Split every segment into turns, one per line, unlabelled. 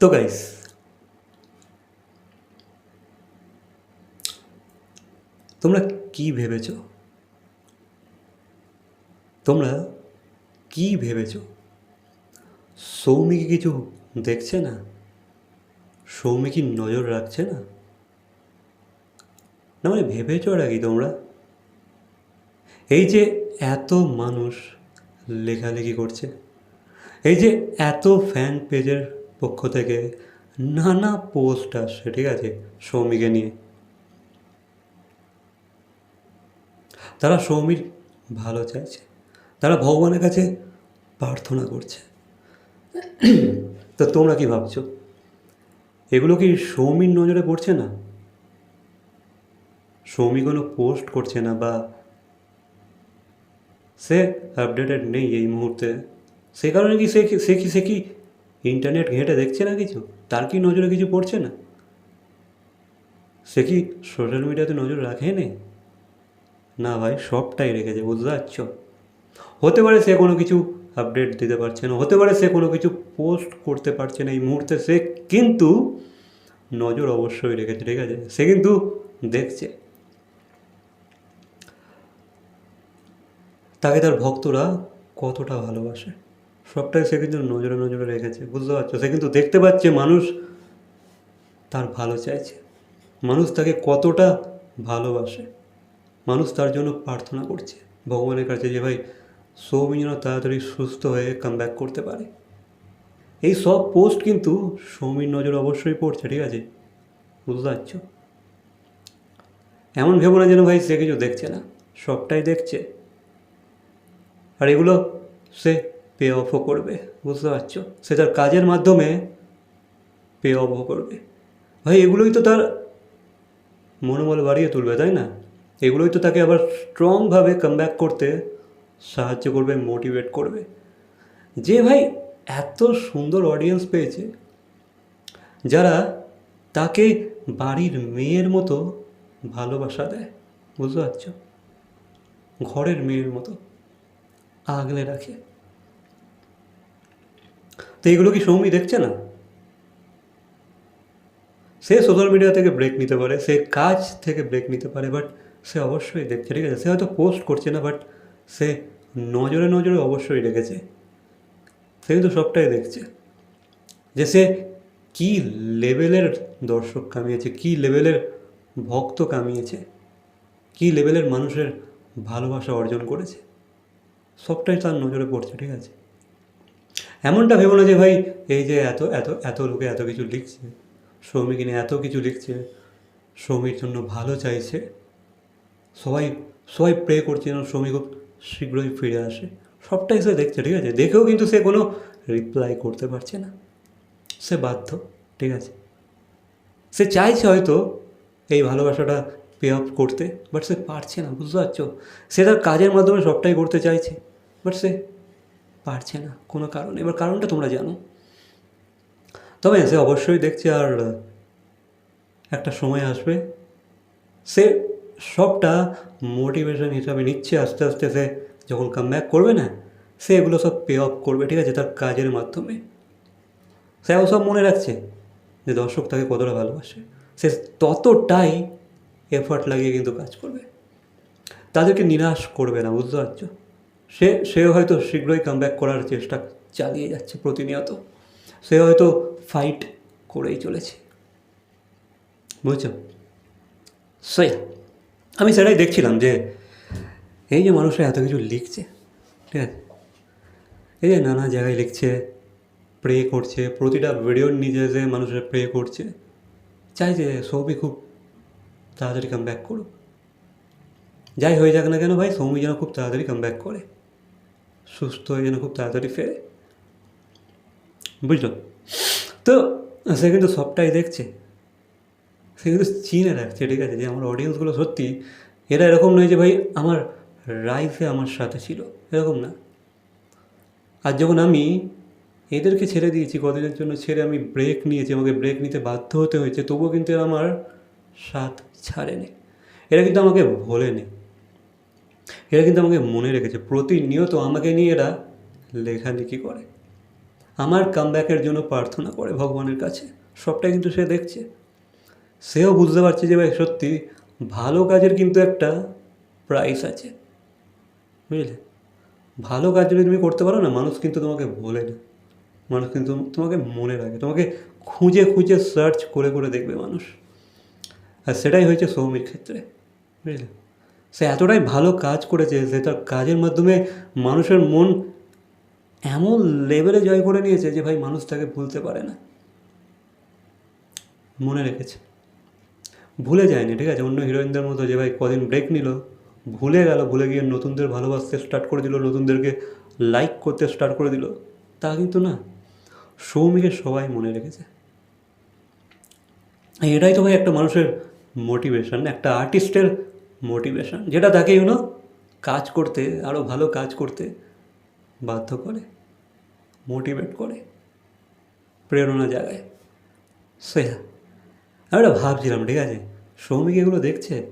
তো গাইস তোমরা কি ভেবেছ? তোমরা কি ভেবেছ? সৌমি কি কিছু দেখছে না? সৌমি কি নজর রাখছে না? না মানে ভেবেছো ওরা কি তোমরা? এই যে এত মানুষ লেখালেখি করছে, এই যে এত ফ্যান পেজের পক্ষ থেকে নানা পোস্ট আসছে, ঠিক আছে, সৌমিকে নিয়ে। তারা সৌমির ভালো চাইছে, তারা ভগবানের কাছে প্রার্থনা করছে। তো তোমরা কি ভাবছ, এগুলো কি সৌমির নজরে পড়ছে না? সৌমি কোনো পোস্ট করছে না বা সে আপডেটেড নেই এই মুহূর্তে? সে কারণে কি সে কি- সে কি ইন্টারনেট ঘেঁটে দেখছে না কিছু? তার কি নজরে কিছু পড়ছে না? সে কি সোশ্যাল মিডিয়াতে নজর রাখে নে? না ভাই, সবটাই রেখেছে, বুঝতে পারছ? হতে পারে সে কোনো কিছু আপডেট দিতে পারছে না, হতে পারে সে কোনো কিছু পোস্ট করতে পারছে না এই মুহূর্তে, সে কিন্তু নজর অবশ্যই রেখেছে, ঠিক আছে? সে কিন্তু দেখছে। তাকে তার ভক্তরা কতটা ভালোবাসে? সবটাই সে কিন্তু নজরে নজরে রেখেছে, বুঝতে পারছ? সে কিন্তু দেখতে পাচ্ছে মানুষ তার ভালো চাইছে। মানুষ তাকে কতটা ভালোবাসে, মানুষ তার জন্য প্রার্থনা করছে। ভগবানের কাছে যে, ভাই সৌমি যেন তাড়াতাড়ি সুস্থ হয়ে কাম ব্যাক করতে পারে। এই সব পোস্ট কিন্তু সৌমির নজর অবশ্যই পড়ছে, ঠিক আছে? বুঝতে পারছ? এমন ভেবো না যেন, ভাই, সে কিছু দেখছে না, সবটাই দেখছে। আর এগুলো সে পে অফও করবে, বুঝতে পারছ? সে তার কাজের মাধ্যমে পে অফও করবে। ভাই, এগুলোই তো তার মনোবল বাড়িয়ে তুলবে, তাই না? এগুলোই তো তাকে আবার স্ট্রংভাবে কামব্যাক করতে সাহায্য করবে মোটিভেট করবে। যে ভাই এত সুন্দর অডিয়েন্স পেয়েছে, যারা তাকে বাড়ির মেয়ের মতো ভালোবাসা দেয়, বুঝতে পারছ? ঘরের মেয়ের মতো আগলে রাখে। তো এগুলো কি সৌমি দেখছে না? সে সোশ্যাল মিডিয়া থেকে ব্রেক নিতে পারে, সে কাজ থেকে ব্রেক নিতে পারে বাট সে অবশ্যই দেখছে, ঠিক আছে? সে হয়তো পোস্ট করছে না বাট সে নজরে নজরে অবশ্যই রেখেছে। সে কিন্তু সবটাই দেখছে। যে সে কী লেভেলের দর্শক কামিয়েছে, কী লেভেলের ভক্ত কামিয়েছে, কী লেভেলের মানুষের ভালোবাসা অর্জন করেছে, সবটাই তার নজরে পড়ছে, ঠিক আছে? এমনটা ভেবো না যে ভাই, এই যে এত এত এত লোকে এত কিছু লিখছে সৌমিকে নিয়ে এত কিছু লিখছে সৌমির জন্য ভালো চাইছে। সবাই সবাই প্রে করছে যেন সৌমি খুব শীঘ্রই ফিরে আসে। সবটাই সে দেখছে, ঠিক আছে? দেখেও কিন্তু সে কোনো রিপ্লাই করতে পারছে না। সে বাধ্য, ঠিক আছে? সে চাইছে হয়তো এই ভালোবাসাটা পে অফ করতে বাট সে পারছে না, বুঝতে পারছ? সে তার কাজের মাধ্যমে সবটাই করতে চাইছে বাট সে পারছে না, কোনো কারণে। এবার কারণটা তোমরা জানো। তবে সে অবশ্যই দেখছে আর একটা সময় আসবে। সে সবটা মোটিভেশন হিসাবে নিচ্ছে, আস্তে আস্তে সে যখন কাম ব্যাক করবে না, সে এগুলো সব পে অফ করবে, ঠিক আছে, তার কাজের মাধ্যমে। সে সব মনে রাখছে যে দর্শক তাকে কতটা ভালোবাসে। সে ততটাই এফার্ট লাগিয়ে কিন্তু কাজ করবে। তাদেরকে নিরাশ করবে না, বুঝতে পারছ? সে সে হয়তো শীঘ্রই কাম করার চেষ্টা চালিয়ে যাচ্ছে প্রতিনিয়ত। সে হয়তো ফাইট করেই চলেছে। বুঝছ? সে আমি সেটাই দেখছিলাম যে, এই যে মানুষরা এত কিছু লিখছে, ঠিক আছে? এই যে নানা জায়গায় লিখছে প্রে করছে, প্রতিটা ভিডিওর নিচে যে মানুষের প্রে করছে। চাই যে সবই খুব তাড়াতাড়ি কাম ব্যাক করুক। যাই হয়ে যাক না কেন ভাই, সৌমি যেন খুব তাড়াতাড়ি কাম ব্যাক করে। সুস্থ হয়ে যেন খুব তাড়াতাড়ি ফেরে। বুঝলো? তো সে কিন্তু সবটাই দেখছে। সে কিন্তু চিনে রাখছে, ঠিক আছে? যে আমার অডিয়েন্সগুলো সত্যি, এরা এরকম নয় যে ভাই, আমার রাইফে আমার সাথে ছিল। এরকম না। আর যখন আমি এদেরকে ছেড়ে দিয়েছি কদিনের জন্য, ছেড়ে আমি ব্রেক নিয়েছি, আমাকে ব্রেক নিতে বাধ্য হতে হয়েছে, তবুও কিন্তু এরা আমার সাথ ছাড়েনি। এরা কিন্তু আমাকে ভোলেনি। এরা কিন্তু আমাকে মনে রেখেছে, প্রতিনিয়ত আমাকে নিয়ে এরা লেখালেখি করে। আমার কামব্যাকের জন্য প্রার্থনা করে ভগবানের কাছে, সবটাই কিন্তু সে দেখছে। সেও বুঝতে পারছে যে ভাই সত্যি ভালো কাজের কিন্তু একটা প্রাইস আছে। বুঝলে? ভালো কাজ যদি তুমি করতে পারো না, মানুষ কিন্তু তোমাকে বলে না। মানুষ কিন্তু তোমাকে মনে রাখে, তোমাকে খুঁজে খুঁজে সার্চ করে করে দেখবে মানুষ। আর সেটাই হয়েছে সৌমির ক্ষেত্রে, বুঝলে? সে এতটাই ভালো কাজ করেছে সে তার কাজের মাধ্যমে মানুষের মন এমন লেভেলে জয় করে নিয়েছে যে ভাই মানুষ তাকে ভুলতে পারে না। মনে রেখেছে। ভুলে যায়নি, ঠিক আছে? অন্য হিরোইনদের মতো যে ভাই কদিন ব্রেক নিল, ভুলে গেল, ভুলে গিয়ে নতুনদের ভালোবাসতে স্টার্ট করে দিল, নতুনদেরকে লাইক করতে স্টার্ট করে দিল, তা কিন্তু না। সৌমিকে সবাই মনে রেখেছে। এটাই তো ভাই একটা মানুষের মোটিভেশন একটা আর্টিস্টের মোটিভেশন যেটা তাকে ইউনো কাজ করতে আরও ভালো কাজ করতে বাধ্য করে মোটিভেট করে, প্রেরণা জাগায়। সে আমি ওটা ভাবছিলাম, ঠিক আছে সৌমিক এগুলো দেখছে?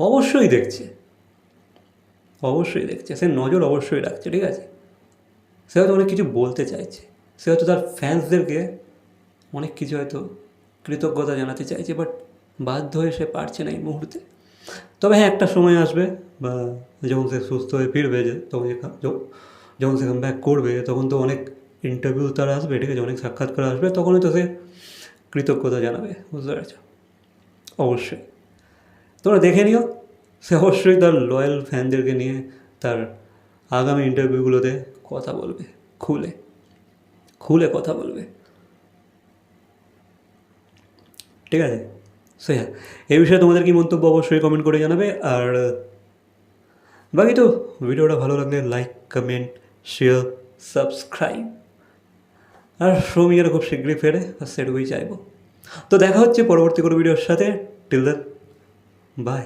অবশ্যই দেখছে। অবশ্যই দেখছে। সে নজর অবশ্যই রাখছে, ঠিক আছে? সে হয়তো অনেক কিছু বলতে চাইছে। সে হয়তো তার ফ্যান্সদেরকে অনেক কিছু হয়তো কৃতজ্ঞতা জানাতে চাইছে বাট বাধ্য হয়ে সে পারছে না এই মুহূর্তে। তবে হ্যাঁ একটা সময় আসবে বা যখন সে সুস্থ হয়ে ফিরবে যে তখন সে কা- য- যখন সে ব্যাক করবে, তখন তো অনেক ইন্টারভিউ তার আসবে, ঠিক আছে? অনেক সাক্ষাৎকার আসবে তখন তো সে কৃতজ্ঞতা জানাবে, বুঝতে পারছ? অবশ্যই। তোমরা দেখে নিও, সে অবশ্যই তার লয়াল ফ্যানদেরকে নিয়ে তার আগামী ইন্টারভিউগুলোতে কথা বলবে, খুলে। খুলে কথা বলবে। ঠিক আছে? সো হ্যাঁ এই বিষয়ে তোমাদের কি মন্তব্য অবশ্যই কমেন্ট করে জানাবে। আর বাকি তো ভিডিওটা ভালো লাগলে লাইক কমেন্ট শেয়ার সাবস্ক্রাইব আর শ্রমিকের খুব শীঘ্রই ফেরে আর সেটুকুই চাইব। তো দেখা হচ্ছে পরবর্তী কোনো ভিডিওর সাথে। Till then by